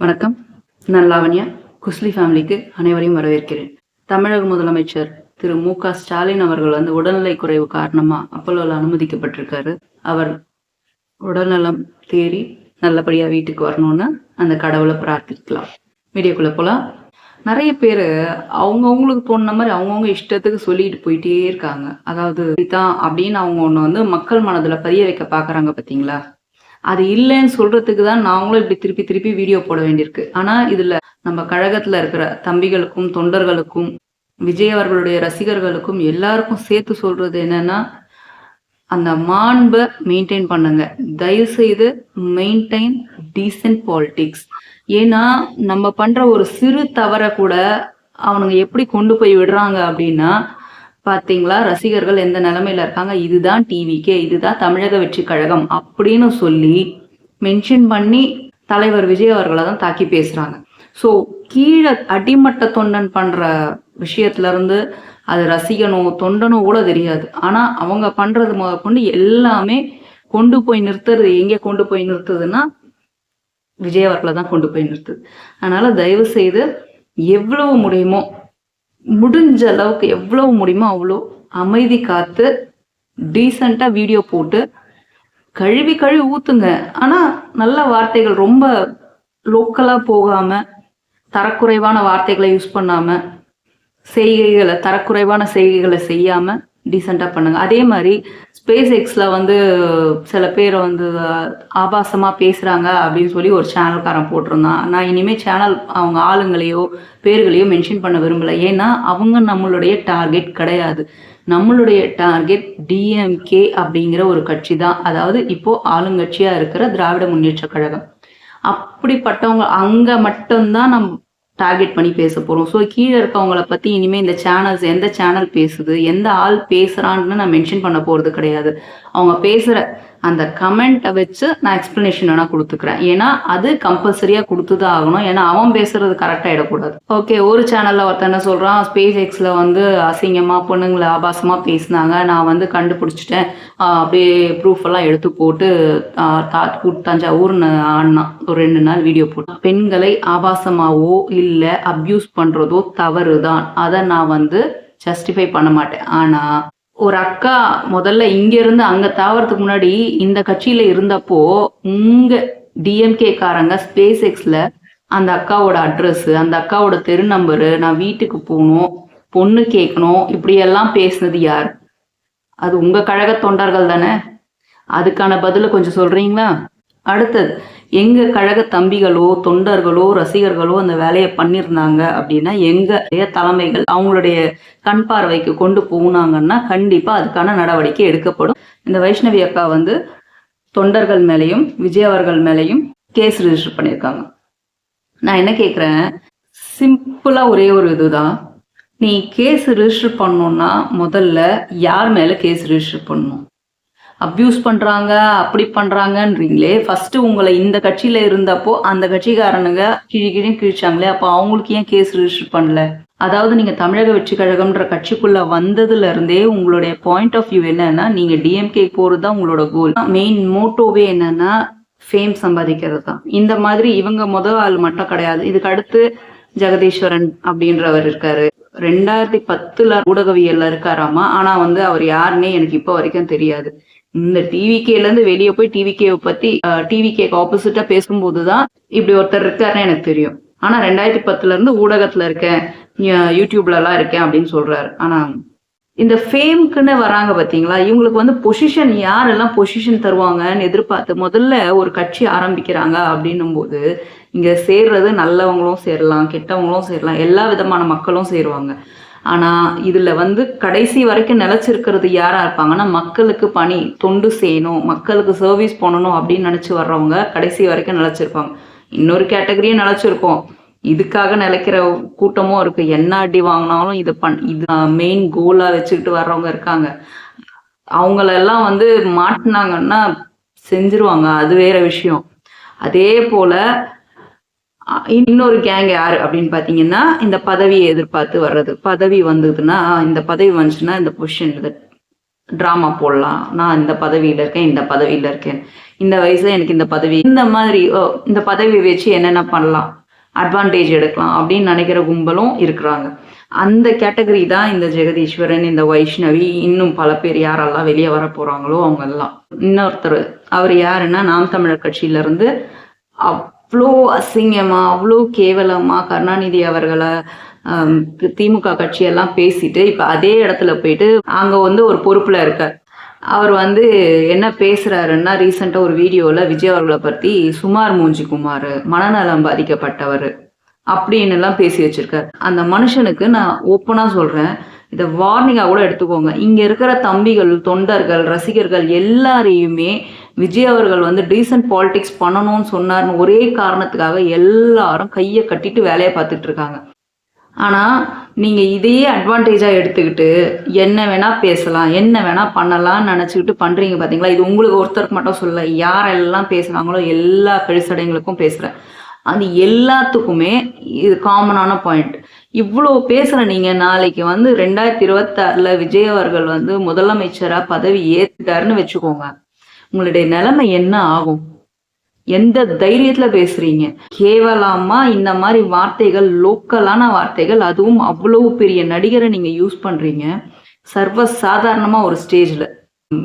வணக்கம். நான் லாவண்யா. குஸ்லி ஃபேமிலிக்கு அனைவரையும் வரவேற்கிறேன். தமிழக முதலமைச்சர் திரு மு க ஸ்டாலின் அவர்கள் வந்து உடல்நிலை குறைவு காரணமா அப்பல்லோவில் அனுமதிக்கப்பட்டிருக்காரு. அவர் உடல்நலம் தேறி நல்லபடியா வீட்டுக்கு வரணும்னு அந்த கடவுளை பிரார்த்திக்கலாம். வீடியோக்குள்ள போலாம். நிறைய பேர் அவங்கவுங்களுக்கு போன மாதிரி அவங்கவுங்க இஷ்டத்துக்கு சொல்லிட்டு போயிட்டே இருக்காங்க. அதாவது இதுதான் அப்படின்னு அவங்க ஒன்று வந்து மக்கள் மனதுல பதிய வைக்க பாக்குறாங்க பாத்தீங்களா? அது இல்லைன்னு சொல்றதுக்கு தான் நாங்களும் இப்படி திருப்பி திருப்பி வீடியோ போட வேண்டியிருக்கு. ஆனா இதுல நம்ம கழகத்துல இருக்கிற தம்பிகளுக்கும் தொண்டர்களுக்கும் விஜய் அவர்களுடைய ரசிகர்களுக்கும் எல்லாருக்கும் சேர்த்து சொல்றது என்னன்னா அந்த மாண்பை மெயின்டைன் பண்ணுங்க. தயவு செய்து மெயின்டைன் டீசென்ட் பாலிடிக்ஸ் ஏன்னா நம்ம பண்ற ஒரு சிறு தவறை கூட அவனுங்க எப்படி கொண்டு போய் விடுறாங்க அப்படின்னா பார்த்தீங்களா ரசிகர்கள் எந்த நிலமையில இருக்காங்க? இதுதான் டிவிக்கே இதுதான் தமிழக வெற்றி கழகம் அப்படின்னு சொல்லி மென்ஷன் பண்ணி தலைவர் விஜய் அவர்களை தான் தாக்கி பேசுறாங்க. ஸோ கீழே அடிமட்ட தொண்டன் பண்ற விஷயத்துல இருந்து அது ரசிகனோ தொண்டனோ கூட தெரியாது. ஆனா அவங்க பண்றது முதற்கொண்டு எல்லாமே கொண்டு போய் நிறுத்துறது. எங்க கொண்டு போய் நிறுத்துதுன்னா விஜய் அவர்களை தான் கொண்டு போய் நிறுத்துது. அதனால தயவு செய்து எவ்வளவு முடியுமோ முடிஞ்ச அளவுக்கு எவ்வளவு முடியுமோ அவ்வளோ அமைதி காத்து டீசெண்டாக வீடியோ போட்டு கழுவி கழுவி ஊத்துங்க. ஆனா நல்ல வார்த்தைகள் ரொம்ப லோக்கலாக போகாம தரக்குறைவான வார்த்தைகளை யூஸ் பண்ணாம செய்கைகளை தரக்குறைவான செய்கைகளை செய்யாமல் டீசெண்டாக பண்ணுங்கள் அதே மாதிரி ஸ்பேஸ் எக்ஸில் வந்து சில பேர் வந்து ஆபாசமாக பேசுகிறாங்க அப்படின்னு சொல்லி ஒரு சேனல்காரன் போட்டிருந்தான். நான் இனிமேல் சேனல் அவங்க ஆளுங்களையோ பேர்களையோ மென்ஷன் பண்ண விரும்பலை. ஏன்னா அவங்க நம்மளுடைய டார்கெட் கிடையாது. நம்மளுடைய டார்கெட் டிஎம்கே அப்படிங்கிற ஒரு கட்சி தான் அதாவது இப்போது ஆளுங்கட்சியாக இருக்கிற திராவிட முன்னேற்ற கழகம். அப்படிப்பட்டவங்க அங்கே மட்டும்தான் நம் டார்கெட் பண்ணி பேச போகிறோம் ஸோ கீழே இருக்கவங்கள பற்றி இனிமேல் இந்த சேனல்ஸ் எந்த சேனல் பேசுது எந்த ஆள் பேசுகிறான்னு நான் மென்ஷன் பண்ண போகிறது கிடையாது. அவங்க பேசுற அந்த கமெண்ட்டை வச்சு நான் எக்ஸ்பிளனேஷன் வேணா கொடுத்துக்கிறேன். ஏன்னா அது கம்பல்சரியா கொடுத்துதான் ஆகணும். ஏன்னா அவன் பேசுறது கரெக்டா இடக்கூடாது. ஓகே ஒரு சேனல்ல ஒருத்தர் என்ன சொல்றான்? ஸ்பேஸ் எக்ஸ்ல வந்து அசிங்கமா பொண்ணுங்களை ஆபாசமா பேசினாங்க. நான் வந்து கண்டுபிடிச்சிட்டேன். ஆஹ் அப்படியே ப்ரூஃப் எல்லாம் எடுத்து போட்டு ஆஹ் தஞ்சாவூர்னு ஆடினான். ஒரு ரெண்டு நாள் வீடியோ போட்டு. பெண்களை ஆபாசமாவோ இல்லை அப்யூஸ் பண்றதோ தவறுதான். அதை நான் வந்து ஜஸ்டிஃபை பண்ண மாட்டேன். ஆனா ஒரு அக்கா முதல்ல இங்க இருந்து அங்க தாவறதுக்கு முன்னாடி இந்த கட்சியில இருந்தப்போ உங்க டிஎம்கே காரங்க ஸ்பேஸ் எக்ஸ்ல அந்த அக்காவோட அட்ரஸ் அந்த அக்காவோட தெரு நம்பரு நான் வீட்டுக்கு போகணும் பொண்ணு கேட்கணும் இப்படி எல்லாம் பேசுனது யார்? அது உங்க கழக தொண்டர்கள் தானே? அதுக்கான பதில கொஞ்சம் சொல்றீங்களா? அடுத்தது எங்கள் கழக தம்பிகளோ தொண்டர்களோ ரசிகர்களோ அந்த வேலையை பண்ணியிருந்தாங்க அப்படின்னா எங்கள் தலைமைகள் அவங்களுடைய கண் பார்வைக்கு கொண்டு போனாங்கன்னா கண்டிப்பாக அதுக்கான நடவடிக்கை எடுக்கப்படும். இந்த வைஷ்ணவி அக்கா வந்து தொண்டர்கள் மேலேயும் விஜய் அவர்கள் மேலேயும் கேஸ் ரிஜிஸ்டர் பண்ணியிருக்காங்க. நான் என்ன கேட்குறேன் சிம்பிளாக ஒரே ஒரு இதுதான். நீ கேஸ் ரிஜிஸ்டர் பண்ணணுன்னா முதல்ல யார் மேலே கேஸ் ரிஜிஸ்டர் பண்ணணும்? அப்யூஸ் பண்றாங்க அப்படி பண்றாங்கன்றீங்களே ஃபர்ஸ்ட் உங்களை இந்த கட்சியில இருந்தப்போ அந்த கட்சிக்காரனுங்க கிழி கிழி கிழிச்சாங்களே அப்போ அவங்களுக்கு ஏன் கேஸ் ரிஜிஸ்டர் பண்ணல? அதாவது நீங்க தமிழக வெற்றி கழகம்ன்ற கட்சிக்குள்ள வந்ததுல இருந்தே உங்களுடைய பாயிண்ட் ஆஃப் வியூ என்னன்னா நீங்க டிஎம்கே போறது தான் உங்களோட கோல் மெயின் மோட்டோவே என்னன்னா ஃபேம் சம்பாதிக்கிறது தான் இந்த மாதிரி இவங்க முதல் ஆள் மட்டும் கிடையாது. இதுக்கு அடுத்து ஜெகதீஸ்வரன் அப்படின்றவர் இருக்காரு. ரெண்டாயிரத்தி பத்துல ஊடகவியல்ல இருக்காராமா? ஆனா வந்து அவர் யாருன்னே எனக்கு இப்போ வரைக்கும் தெரியாது. இந்த டிவிகேல இருந்து வெளியே போய் டிவிகே பத்தி டிவிகேக்கு ஆப்போசிட்டா பேசும்போதுதான் இப்படி ஒருத்தர் இருக்காருன்னு எனக்கு தெரியும். ஆனா ரெண்டாயிரத்தி பத்துல இருந்து ஊடகத்துல இருக்கேன் யூடியூப்ல எல்லாம் இருக்கேன் அப்படின்னு சொல்றாரு. ஆனா இந்த ஃபேம்க்குன்னு வராங்க பாத்தீங்களா? இவங்களுக்கு வந்து பொசிஷன் யாரெல்லாம் பொசிஷன் தருவாங்கன்னு எதிர்பார்த்து முதல்ல ஒரு கட்சி ஆரம்பிக்கிறாங்க அப்படின்னும் போது இங்க சேர்றது நல்லவங்களும் சேரலாம் கெட்டவங்களும் சேரலாம் எல்லா விதமான மக்களும் சேருவாங்க. ஆனால் இதில் வந்து கடைசி வரைக்கும் நிலைச்சிருக்கிறது யாராக இருப்பாங்கன்னா மக்களுக்கு பணி தொண்டு செய்யணும் மக்களுக்கு சர்வீஸ் பண்ணணும் அப்படின்னு நினச்சி வர்றவங்க கடைசி வரைக்கும் நிலைச்சிருப்பாங்க. இன்னொரு கேட்டகரியும் நிலைச்சிருக்கோம். இதுக்காக நிலைக்கிற கூட்டமும் இருக்கு. என்ன அடி வாங்கினாலும் இதை பண் இது மெயின் கோலாக வச்சுக்கிட்டு வர்றவங்க இருக்காங்க. அவங்களெல்லாம் வந்து மாட்டினாங்கன்னா செஞ்சிருவாங்க. அது வேற விஷயம். அதே போல இன்னொரு கேங் யாரு அப்படின்னு பாத்தீங்கன்னா இந்த பதவியை எதிர்பார்த்து வர்றது. பதவி வந்ததுன்னா இந்த பதவி வந்துச்சுன்னா இந்த பொசிஷன் ட்ராமா போடலாம். நான் இந்த பதவியில இருக்கேன் இந்த பதவியில இருக்கேன். இந்த வயசுல எனக்கு இந்த பதவி இந்த மாதிரி இந்த பதவியை வச்சு என்னென்ன பண்ணலாம்? அட்வான்டேஜ் எடுக்கலாம் அப்படின்னு நினைக்கிற கும்பலும் இருக்கிறாங்க. அந்த கேட்டகரி தான் இந்த ஜெகதீஸ்வரன் இந்த வைஷ்ணவி இன்னும் பல பேர் யாரெல்லாம் வெளியே வர போறாங்களோ அவங்க எல்லாம் இன்னொருத்தர் அவர் யாருன்னா நாம் தமிழர் கட்சியில இருந்து அவ்வளோ அசிங்கமா அவ்வளோ கேவலமா கருணாநிதி அவர்களை திமுக கட்சியெல்லாம் பேசிட்டு இப்ப அதே இடத்துல போயிட்டு அங்க வந்து ஒரு பொறுப்புல இருக்கார். அவர் வந்து என்ன பேசுறாருன்னா ரீசெண்டாக ஒரு வீடியோவில் விஜய் அவர்களை பற்றி சுமார் மூஞ்சி குமார் மனநலம் பாதிக்கப்பட்டவர் அப்படின்னு எல்லாம் பேசி வச்சிருக்கார். அந்த மனுஷனுக்கு நான் ஓப்பனாக சொல்கிறேன் இதை வார்னிங்காக கூட எடுத்துக்கோங்க. இங்கே இருக்கிற தம்பிகள் தொண்டர்கள் ரசிகர்கள் எல்லாரையுமே விஜய் அவர்கள் வந்து டீசன்ட் பாலிடிக்ஸ் பண்ணணும்னு சொன்னார்னு ஒரே காரணத்துக்காக எல்லாரும் கையை கட்டிட்டு வேலையை பார்த்துட்டு இருக்காங்க. ஆனால் நீங்கள் இதையே அட்வான்டேஜாக எடுத்துக்கிட்டு என்ன வேணால் பேசலாம் என்ன வேணால் பண்ணலாம்னு நினச்சிக்கிட்டு பண்ணுறீங்க பார்த்தீங்களா இது உங்களுக்கு ஒருத்தருக்கு மட்டும் சொல்ல யாரெல்லாம் பேசுகிறாங்களோ எல்லா கழிசடைங்களுக்கும் பேசுகிறேன் அது எல்லாத்துக்குமே இது காமனான பாயிண்ட் இவ்வளோ பேசுகிற நீங்கள் நாளைக்கு வந்து ரெண்டாயிரத்தி இருபத்தாறுல விஜய் அவர்கள் வந்து முதலமைச்சராக பதவி ஏற்றுட்டாருன்னு வச்சுக்கோங்க. உங்களுடைய நிலைமை என்ன ஆகும்? எந்த தைரியத்துல பேசுறீங்க? கேவலமா இந்த மாதிரி வார்த்தைகள் லோக்கலான வார்த்தைகள் அதுவும் அவ்வளவு பெரிய நடிகரை நீங்க யூஸ் பண்றீங்க. சர்வ சாதாரணமா ஒரு ஸ்டேஜ்ல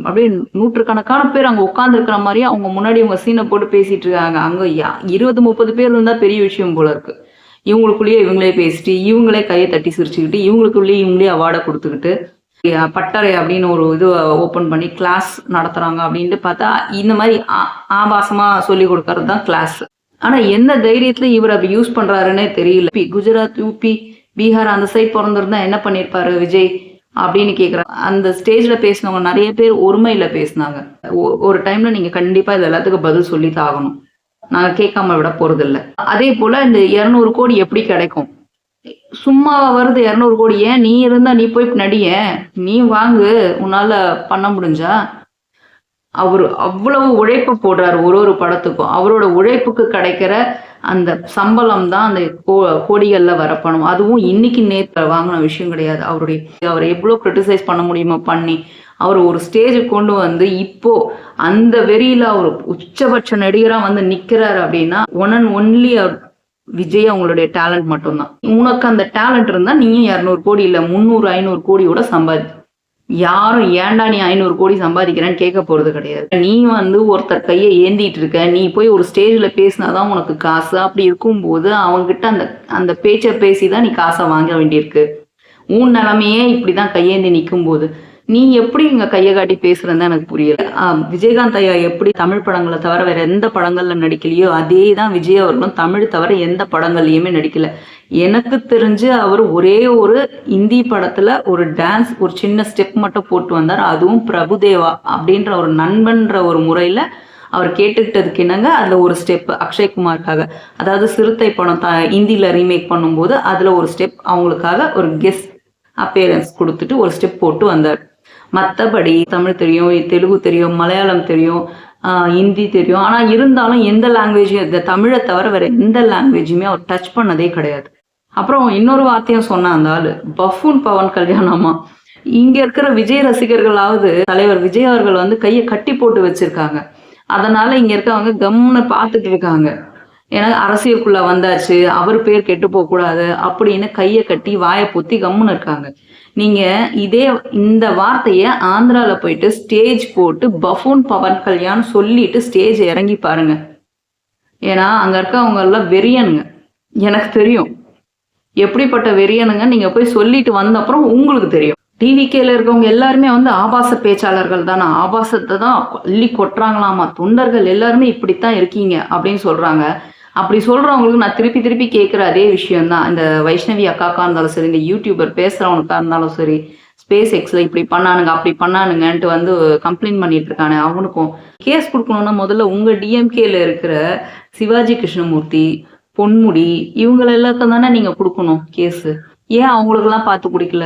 அப்படியே நூற்றுக்கணக்கான பேர் அங்க உட்கார்ந்து இருக்கிற மாதிரியே அவங்க முன்னாடி அவங்க சீனை போட்டு பேசிட்டு இருக்காங்க. அங்க யா- இருபது முப்பது பேர் இருந்தா பெரிய விஷயம் போல இருக்கு. இவங்களுக்குள்ளேயே இவங்களே பேசிட்டு இவங்களே கையை தட்டி சிரிச்சுக்கிட்டு இவங்களுக்குள்ளேயே இவங்களே அவார்டை கொடுத்துக்கிட்டு பட்டறை அப்படின்னு ஒரு இது ஓப்பன் பண்ணி கிளாஸ் நடத்துறாங்க அப்படின்ட்டு பார்த்தா இந்த மாதிரி ஆ- ஆபாசமா சொல்லி கொடுக்கறது தான் கிளாஸ் ஆனா எந்த தைரியத்துல இவர் அப்படி யூஸ் பண்றாருன்னே தெரியல. பி- குஜராத் யூபி பீகார் அந்த சைட் பிறந்திருந்தா என்ன பண்ணிருப்பாரு விஜய் அப்படின்னு கேக்குறாங்க. அந்த ஸ்டேஜ்ல பேசினவங்க நிறைய பேர் ஒருமையில பேசினாங்க. ஒ- ஒரு டைம்ல நீங்க கண்டிப்பா இது எல்லாத்துக்கும் பதில் சொல்லி ஆகணும். நாங்க கேட்காம விட போறது அதே போல இந்த இருநூறு கோடி எப்படி கிடைக்கும்? சும்மாவா வருது இரநூறு கோடி. ஏன்? நீ இருந்தா நீ போய் நடிய நீ வாங்கு. உன்னால பண்ண முடிஞ்சா? அவர் அவ்வளவு உழைப்பு போடுறாரு ஒரு ஒரு படத்துக்கும். அவரோட உழைப்புக்கு கிடைக்கிற அந்த சம்பளம் தான் அந்த கோ- கோடிகள்ல வர பணம். அதுவும் இன்னைக்கு நேற்று வாங்கின விஷயம் கிடையாது. அவருடைய அவரை எவ்வளவு க்ரிட்டிசைஸ் பண்ண முடியுமோ பண்ணி அவர் ஒரு ஸ்டேஜுக்கு கொண்டு வந்து இப்போ அந்த வெறியில் அவர் உச்சபட்ச நடிகரா வந்து நிக்கிறாரு அப்படின்னா ஒன் அண்ட் ஒன்லி அவர் விஜய் அவங்களுடைய டேலண்ட் மட்டும்தான். உனக்கு அந்த டேலண்ட் இருந்தா நீயும் இரநூறு கோடி இல்ல முந்நூறு ஐநூறு கோடியோட சம்பாதி. யாரும் ஏன்டா நீ ஐநூறு கோடி சம்பாதிக்கிறேன்னு கேட்க போறது கிடையாது. நீ வந்து ஒருத்தர் கையை ஏந்திட்டு இருக்க நீ போய் ஒரு ஸ்டேஜ்ல பேசினாதான் உனக்கு காசு. அப்படி இருக்கும்போது அவங்ககிட்ட அந்த அந்த பேச்சை பேசிதான் நீ காசை வாங்க வேண்டியிருக்கு. உன் நிலைமையே இப்படிதான் கையேந்தி நிற்கும் போது நீ எப்படி இங்க கையை காட்டி பேசுறதுன்னு எனக்கு புரியல. விஜயகாந்த் ஐயா எப்படி தமிழ் படங்களை தவிர வேற எந்த படங்கள்ல நடிக்கலையோ அதே தான் விஜய் அவர்களும் தமிழ் தவிர எந்த படங்கள்லயுமே நடிக்கல. எனக்கு தெரிஞ்சு அவர் ஒரே ஒரு இந்தி படத்துல ஒரு டான்ஸ் ஒரு சின்ன ஸ்டெப் மட்டும் போட்டு வந்தார். அதுவும் பிரபுதேவா அப்படின்ற ஒரு நண்பன்ற ஒரு முறையில அவர் கேட்டுக்கிட்டதுக்கு என்னங்க அதுல ஒரு ஸ்டெப் அக்ஷய்குமாருக்காக. அதாவது சிறுத்தை படம் த இந்தியில ரீமேக் பண்ணும்போது அதுல ஒரு ஸ்டெப் அவங்களுக்காக ஒரு கெஸ்ட் அப்பேரன்ஸ் கொடுத்துட்டு ஒரு ஸ்டெப் போட்டு வந்தார். மற்றபடி தமிழ் தெரியும் தெலுங்கு தெரியும் மலையாளம் தெரியும் ஆஹ் ஹிந்தி தெரியும். ஆனா இருந்தாலும் எந்த லாங்குவேஜும் இந்த தமிழை தவிர வேற எந்த லாங்குவேஜுமே அவர் டச் பண்ணதே கிடையாது. அப்புறம் இன்னொரு வார்த்தையும் சொன்ன அந்த ஆள் பஃபூன் பவன் கல்யாணமா இங்க இருக்கிற விஜய் ரசிகர்களாவது தலைவர் விஜய் அவர்கள் வந்து கையை கட்டி போட்டு வச்சிருக்காங்க. அதனால இங்க இருக்கவங்க கம்முன்னு பார்த்துட்டு இருக்காங்க. ஏன்னா அரசியலுக்குள்ள வந்தாச்சு அவர் பேர் கெட்டு போக கூடாது அப்படின்னு கையை கட்டி வாயை பொத்தி கம்முன்னு இருக்காங்க. நீங்கள் இதே இந்த வார்த்தையை ஆந்திராவில் போயிட்டு ஸ்டேஜ் போட்டு பஃபூன் பவன் கல்யாண் சொல்லிட்டு ஸ்டேஜ் இறங்கி பாருங்க. ஏன்னா அங்கே இருக்கவங்க எல்லாம் வெறியனுங்க. எனக்கு தெரியும். எப்படிப்பட்ட வெறியனுங்க? நீங்கள் போய் சொல்லிட்டு வந்த அப்புறம் உங்களுக்கு தெரியும். டிவிகேல இருக்கவங்க எல்லாருமே வந்து ஆபாச பேச்சாளர்கள் தானே. ஆபாசத்தை தான் அள்ளி கொட்டுறாங்களாமா? தொண்டர்கள் எல்லாருமே இப்படித்தான் இருக்கீங்க அப்படின்னு சொல்றாங்க. அப்படி சொல்றவங்களுக்கு நான் திருப்பி திருப்பி கேட்குற அதே விஷயம் தான் இந்த வைஷ்ணவி அக்காக்கா இருந்தாலும் சரி இந்த யூடியூபர் பேசுறவனுக்கா இருந்தாலும் சரி ஸ்பேஸ் எக்ஸ்ல இப்படி பண்ணானுங்க அப்படி பண்ணானுங்கன்ட்டு வந்து கம்ப்ளைண்ட் பண்ணிட்டு இருக்கானு அவனுக்கும். கேஸ் கொடுக்கணும்னா முதல்ல உங்க டிஎம்கேல இருக்கிற சிவாஜி கிருஷ்ணமூர்த்தி பொன்முடி இவங்கள எல்லாத்துக்கும் தானே நீங்க கொடுக்கணும் கேஸு ஏன் அவங்களுக்கெல்லாம் பார்த்து குடிக்கல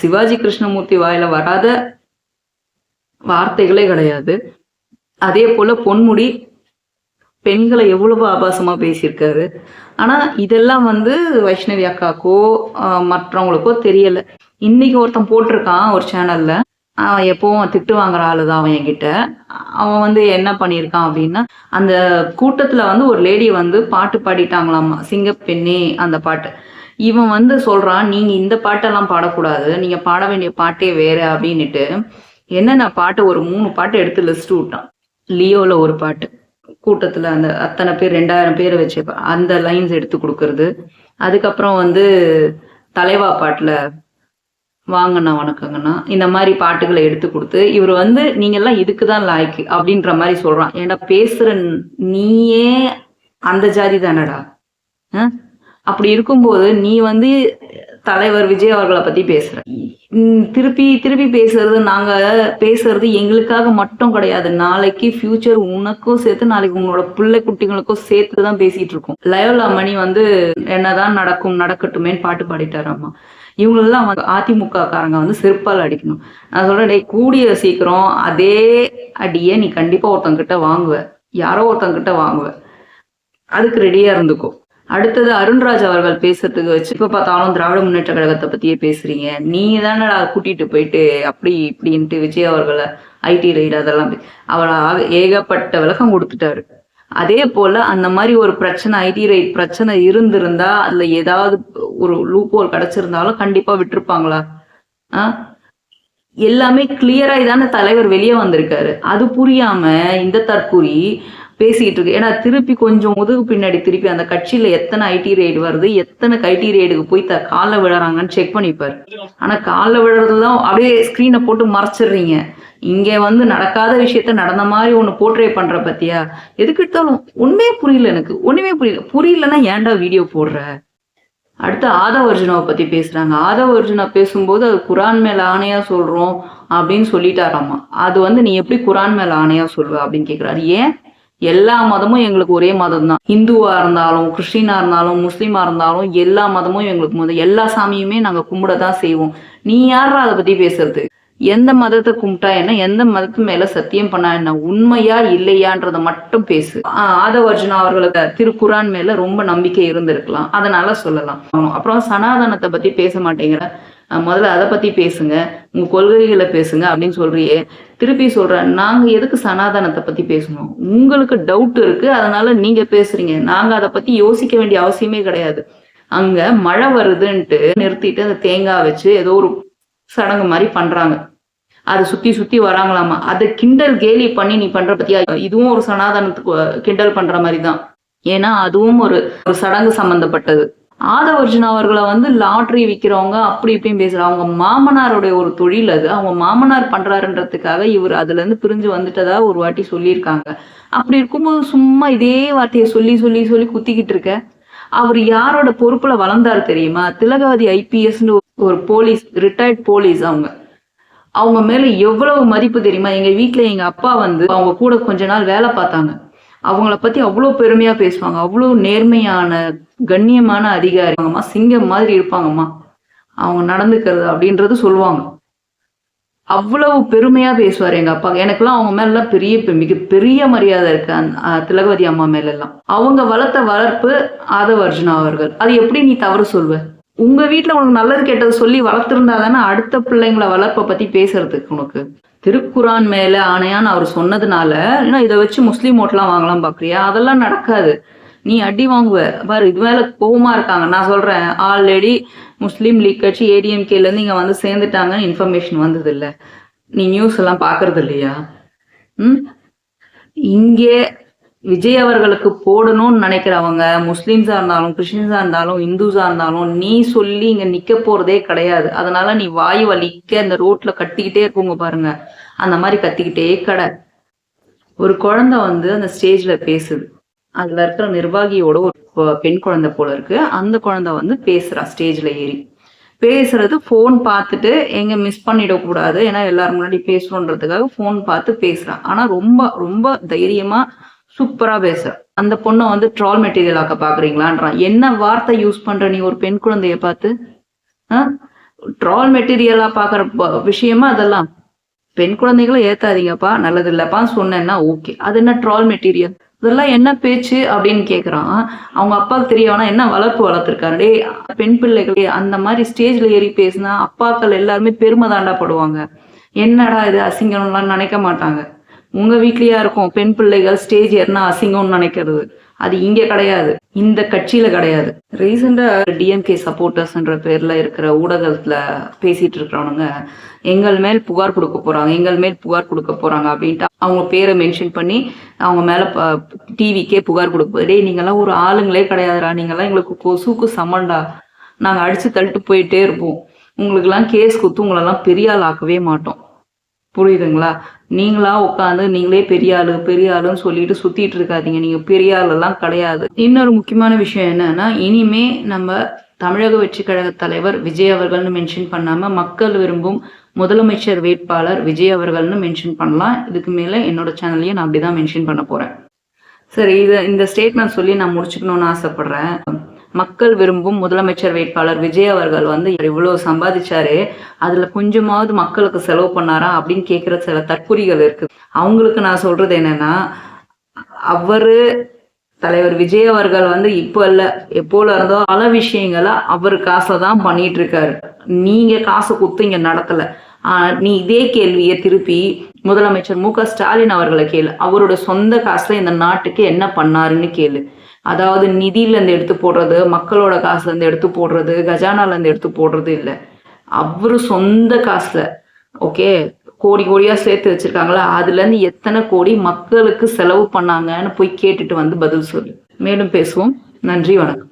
சிவாஜி கிருஷ்ணமூர்த்தி வாயில வராத வார்த்தைகளே கிடையாது. அதே போல பொன்முடி பெண்களை எவ்வளவு ஆபாசமா பேசியிருக்காரு. ஆனா இதெல்லாம் வந்து வைஷ்ணவி அக்காக்கோ மற்றவங்களுக்கோ தெரியல. இன்னைக்கு ஒருத்தன் போட்டிருக்கான் ஒரு சேனல்ல. அவன் எப்பவும் திட்டு வாங்குற ஆளு தான் அவன் என்கிட்ட. அவன் வந்து என்ன பண்ணியிருக்கான் அப்படின்னா அந்த கூட்டத்துல வந்து ஒரு லேடி வந்து பாட்டு பாடிட்டாங்களாமா சிங்கப்பெண்ணே அந்த பாட்டு. இவன் வந்து சொல்றான் நீங்க இந்த பாட்டெல்லாம் பாடக்கூடாது. நீங்க பாட வேண்டிய பாட்டே வேற அப்படின்னுட்டு. என்னென்ன பாட்டு ஒரு மூணு பாட்டு எடுத்து லிஸ்ட் விட்டான். லியோல ஒரு பாட்டு. கூட்டத்துல அந்த அத்தனை பேர் ரெண்டாயிரம் பேரை வச்சு அந்த லைன்ஸ் எடுத்து கொடுக்கறது. அதுக்கப்புறம் வந்து தலைவா பாட்டுல வாங்கண்ணா வணக்கங்கண்ணா இந்த மாதிரி பாட்டுகளை எடுத்து கொடுத்து இவர் வந்து நீங்க எல்லாம் இதுக்கு தான் லாய்க்கு அப்படின்ற மாதிரி சொல்றான். ஏன்டா பேசுற நீயே அந்த ஜாதி தானடா? அப்படி இருக்கும்போது நீ வந்து தலைவர் விஜய் அவர்களை பத்தி பேசுறேன். திருப்பி திருப்பி பேசுறது நாங்க பேசுறது எங்களுக்காக மட்டும் கிடையாது. நாளைக்கு ஃபியூச்சர் உனக்கும் சேர்த்து நாளைக்கு உங்களோட பிள்ளை குட்டிங்களுக்கும் சேர்த்து தான் பேசிட்டு இருக்கோம். லயோலா மணி வந்து என்னதான் நடக்கும் நடக்கட்டுமேன்னு பாட்டு பாடிட்டாராமா இவங்களெல்லாம் வந்து அதிமுக காரங்க வந்து செருப்பால் அடிக்கணும். நான் சொல்றேன் டேய் கூடிய சீக்கிரம் அதே அடியை நீ கண்டிப்பா ஒருத்தங்கிட்ட வாங்குவ. யாரோ ஒருத்தங்கிட்ட வாங்குவ. அதுக்கு ரெடியா இருந்துக்கும் அடுத்தது அருண்ராஜ் அவர்கள் பேசுறதுக்கு வச்சு இப்ப பார்த்தாலும் திராவிட முன்னேற்ற கழகத்தை பத்தியே பேசுறீங்க. நீ தானே கூட்டிட்டு போயிட்டு அப்படி இப்படின்ட்டு விஜய் அவர்களை ஐடி ரைடு அதெல்லாம் பே- அவர் ஏகப்பட்ட விளக்கம் கொடுத்துட்டாரு. அதே போல அந்த மாதிரி ஒரு பிரச்சனை ஐடி ரைட் பிரச்சனை இருந்திருந்தா அதுல ஏதாவது ஒரு லூப் கிடைச்சிருந்தாலும் கண்டிப்பா விட்டிருப்பாங்களா? ஆஹ் எல்லாமே கிளியரா தானே தலைவர் வெளியே வந்திருக்காரு. அது புரியாம இந்த தற்கூரி பேசிக்கிட்டு இருக்கு ஏன்னா திருப்பி கொஞ்சம் முதுகு பின்னாடி திருப்பி அந்த கட்சியில எத்தனை ஐடி ரைடு வருது எத்தனை ஐடி ரைடுக்கு போய் த காலில் விழறாங்கன்னு செக் பண்ணிப்பாரு. ஆனா காலில் விழுறதுதான் அப்படியே ஸ்கிரீனை போட்டு மறைச்சிடுறீங்க. இங்க வந்து நடக்காத விஷயத்த நடந்த மாதிரி ஒண்ணு போர்ட்ரே பண்ற பத்தியா? எதுக்கு எடுத்தாலும் உண்மையே புரியல எனக்கு. ஒண்ணுமே புரியல. புரியலன்னா ஏன்டா வீடியோ போடுற? அடுத்து ஆதவ அர்ஜுனாவை பத்தி பேசுறாங்க. ஆதவ அர்ஜுனா பேசும்போது அது குரான் மேல ஆணையா சொல்றோம் அப்படின்னு சொல்லிட்டாராமா. அது வந்து நீ எப்படி குரான் மேல ஆணையா சொல்வ அப்படின்னு கேக்குறாரு. ஏன்? எல்லா மதமும் எங்களுக்கு ஒரே மதம் தான் இந்துவா இருந்தாலும் கிறிஸ்டினா இருந்தாலும் முஸ்லீமா இருந்தாலும் எல்லா மதமும் எங்களுக்கு மதம். எல்லா சாமியுமே நாங்க கும்பிட தான் செய்வோம். நீ யாரா அதை பத்தி பேசுறது? எந்த மதத்தை கும்பிட்டா என்ன? எந்த மதத்து மேல சத்தியம் பண்ணா என்ன? உண்மையா இல்லையான்றத மட்டும் பேசு. ஆஹ் அவர்களுக்கு திருக்குரான் மேல ரொம்ப நம்பிக்கை இருந்திருக்கலாம். அதனால சொல்லலாம். அப்புறம் சனாதனத்தை பத்தி பேச மாட்டேங்கிற. முதல்ல அதை பத்தி பேசுங்க. உங்க கொள்கைகளை பேசுங்க அப்படின்னு சொல்றியே. திருப்பி சொல்றேன் நாங்க எதுக்கு சனாதனத்தை பத்தி பேசணும்? உங்களுக்கு டவுட் இருக்கு அதனால நீங்க பேசுறீங்க. நாங்க அதை பத்தி யோசிக்க வேண்டிய அவசியமே கிடையாது. அங்க மழை வருதுன்ட்டு நிறுத்திட்டு அந்த தேங்காய் வச்சு ஏதோ ஒரு சடங்கு மாதிரி பண்றாங்க. அதை சுத்தி சுத்தி வராங்களாமா? அதை கிண்டல் கேலி பண்ணி நீ பண்ற பத்தியா? இதுவும் ஒரு சனாதனத்துக்கு கிண்டல் பண்ற மாதிரி தான் ஏன்னா அதுவும் ஒரு ஒரு சடங்கு சம்பந்தப்பட்டது. ஆதவர்ஜுனா அவர்களை வந்து லாட்ரி விற்கிறவங்க அப்படி இப்படின்னு பேசுறாங்க அவங்க மாமனாருடைய ஒரு தொழில் அது. அவங்க மாமனார் பண்றாருன்றதுக்காக இவர் அதுல இருந்து பிரிஞ்சு வந்துட்டதா ஒரு வாட்டி சொல்லியிருக்காங்க. அப்படி இருக்கும்போது சும்மா இதே வார்த்தையை சொல்லி சொல்லி சொல்லி குத்திக்கிட்டு இருக்க. அவர் யாரோட பொறுப்புல வளர்ந்தாரு தெரியுமா? திலகவதி ஐபிஎஸ்னு ஒரு போலீஸ் ரிட்டையர்ட் போலீஸ் அவங்க. அவங்க மேல எவ்வளவு மதிப்பு தெரியுமா? எங்க வீட்டுல எங்க அப்பா வந்து அவங்க கூட கொஞ்ச நாள் வேலை பார்த்தாங்க. அவங்கள பத்தி அவ்வளவு பெருமையா பேசுவாங்க. அவ்வளவு நேர்மையான கண்ணியமான அதிகாரிங்கம்மா சிங்கம் மாதிரி இருப்பாங்கம்மா. அவங்க நடந்துக்கிறது அப்படின்றது சொல்லுவாங்க. அவ்வளவு பெருமையா பேசுவார் எங்க அப்பா. எனக்கெல்லாம் அவங்க மேல எல்லாம் பெரிய மிக பெரிய மரியாதை இருக்கு. அந்த திலகவதி அம்மா மேல எல்லாம் அவங்க வளர்த்த வளர்ப்பு ஆதவ அர்ஜுனா அவர்கள். அது எப்படி நீ தவறு சொல்வ? உங்க வீட்டுல உனக்கு நல்லது கெட்டது சொல்லி வளர்த்திருந்தா தானே அடுத்த பிள்ளைங்களை வளர்ப்பை பத்தி பேசுறதுக்கு உனக்கு? திருக்குரான் மேல ஆணையான்னு அவர் சொன்னதுனால இன்னும் இதை வச்சு முஸ்லீம் ஓட்டெல்லாம் வாங்கலாம் பாக்குறியா? அதெல்லாம் நடக்காது. நீ அடி வாங்குவ. பாரு இது மேல கோவமா இருக்காங்க. நான் சொல்றேன் ஆல்ரெடி முஸ்லீம் லீக் கட்சி ஏடிஎம்கேல இருந்து இங்க வந்து சேர்ந்துட்டாங்கன்னு இன்ஃபர்மேஷன் வந்தது இல்ல நீ நியூஸ் எல்லாம் பாக்குறது இல்லையா? ம்? இங்கே விஜய் அவர்களுக்கு போடணும்னு நினைக்கிறவங்க முஸ்லீம்ஸாக இருந்தாலும் கிறிஸ்டின்ஸா இருந்தாலும் இந்துஸா இருந்தாலும் நீ சொல்லி இங்க நிக்க போறதே கிடையாது. அதனால நீ வாய் வலிக்க அந்த ரோட்ல கத்திக்கிட்டே இருக்குங்க பாருங்க. அந்த மாதிரி கத்திக்கிட்டே கடை. ஒரு குழந்தை வந்து அந்த ஸ்டேஜ்ல பேசுது. அதுல இருக்கிற நிர்வாகியோட ஒரு பெண் குழந்தை போல இருக்கு. அந்த குழந்தை வந்து பேசுறா ஸ்டேஜ்ல ஏறி. பேசுறது ஃபோன் பார்த்துட்டு எங்க மிஸ் பண்ணிடக்கூடாது ஏன்னா எல்லாரும் முன்னாடி பேசுறோன்றதுக்காக ஃபோன் பார்த்து பேசுறா. ஆனா ரொம்ப ரொம்ப தைரியமா சூப்பரா பேசுற. அந்த பொண்ணை வந்து ட்ரால் மெட்டீரியல் ஆக்க பாக்குறீங்களான்றான். என்ன வார்த்தை யூஸ் பண்ற நீ ஒரு பெண் குழந்தைய பார்த்து? ட்ரால் மெட்டீரியலா பாக்குற ப- விஷயமா அதெல்லாம். பெண் குழந்தைகளை ஏத்தாதீங்கப்பா நல்லது இல்லப்பான்னு சொன்னேன்னா ஓகே அது என்ன ட்ரால் மெட்டீரியல் இதெல்லாம் என்ன பேச்சு அப்படின்னு கேக்குறான். அவங்க அப்பாவுக்கு தெரியவனா என்ன வளர்ப்பு வளர்த்துருக்காரு? டேய் பெண் பிள்ளைகளே அந்த மாதிரி ஸ்டேஜ்ல ஏறி பேசினா அப்பாக்கள் எல்லாருமே பெருமை தாண்டா படுவாங்க. என்னடா இது அசிங்கம்லாம் நினைக்க மாட்டாங்க. உங்க வீட்லயா இருக்கும் பெண் பிள்ளைகள் ஸ்டேஜ் ஏறினா அசிங்கம்னு நினைக்கிறது. அது இங்கே கிடையாது. இந்த கட்சியில கிடையாது. ரீசெண்டா டிஎம்கே சப்போர்ட்டர்ஸ்ன்ற பேர்ல இருக்கிற ஊடகத்துல பேசிட்டு இருக்கிறவனுங்க எங்கள் மேல் புகார் கொடுக்க போறாங்க எங்கள் மேல் புகார் கொடுக்க போறாங்க அப்படின்ட்டு அவங்க பேரை மென்ஷன் பண்ணி அவங்க மேல டிவிக்கே புகார் கொடுக்க டேய் நீங்கெல்லாம் ஒரு ஆளுங்களே கிடையாதுடா. நீங்கெல்லாம் எங்களுக்கு கொசுக்கு சமண்டா நாங்க அடிச்சு தள்ளிட்டு போயிட்டே இருப்போம். உங்களுக்கெல்லாம் கேஸ் குத்து உங்களெல்லாம் பெரிய ஆள் ஆக்கவே மாட்டோம். புரியுதுங்களா? நீங்களா உட்காந்து நீங்களே பெரிய ஆளு பெரிய ஆளுன்னு சொல்லிட்டு சுத்திட்டு இருக்காதீங்க. நீங்க பெரிய ஆளெல்லாம் கிடையாது. இன்னொரு முக்கியமான விஷயம் என்னன்னா இனிமே நம்ம தமிழக வெற்றி கழக தலைவர் விஜய் அவர்கள்னு மென்ஷன் பண்ணாம மக்கள் விரும்பும் முதலமைச்சர் வேட்பாளர் விஜய் அவர்கள்னு மென்ஷன் பண்ணலாம். இதுக்கு மேல என்னோட சேனல்லையும் நான் அப்படிதான் மென்ஷன் பண்ண போறேன். சரி இது இந்த ஸ்டேட்மெண்ட் சொல்லி நான் முடிச்சுக்கணும்னு ஆசைப்படுறேன். மக்கள் விரும்பும் முதலமைச்சர் வேட்பாளர் விஜய் அவர்கள் வந்து இவ்வளவு சம்பாதிச்சாரு அதுல கொஞ்சமாவது மக்களுக்கு செலவு பண்ணாரா அப்படின்னு கேட்கிற சில தற்குறிகள் இருக்கு. அவங்களுக்கு நான் சொல்றது என்னன்னா அவரு தலைவர் விஜய் அவர்கள் வந்து இப்போ இல்ல எப்போல இருந்தோ பல விஷயங்களை அவர் காசை தான் பண்ணிட்டு இருக்காரு நீங்க காசு கொடுத்து இங்க நடத்தல. ஆஹ் நீ இதே கேள்வியை திருப்பி முதலமைச்சர் மு க ஸ்டாலின் அவர்களை கேளு. அவரோட சொந்த காசுல இந்த நாட்டுக்கு என்ன பண்ணாருன்னு கேளு. அதாவது நிதியில இருந்து எடுத்து போடுறது மக்களோட காசுலேருந்து எடுத்து போடுறது கஜானாலேருந்து எடுத்து போடுறது இல்ல. அவர் சொந்த காசில் ஓகே கோடி கோடியா சேர்த்து வச்சிருக்காங்களா? அதுல இருந்து எத்தனை கோடி மக்களுக்கு செலவு பண்ணாங்கன்னு போய் கேட்டுட்டு வந்து பதில் சொல்லு. மேலும் பேசுவோம். நன்றி வணக்கம்.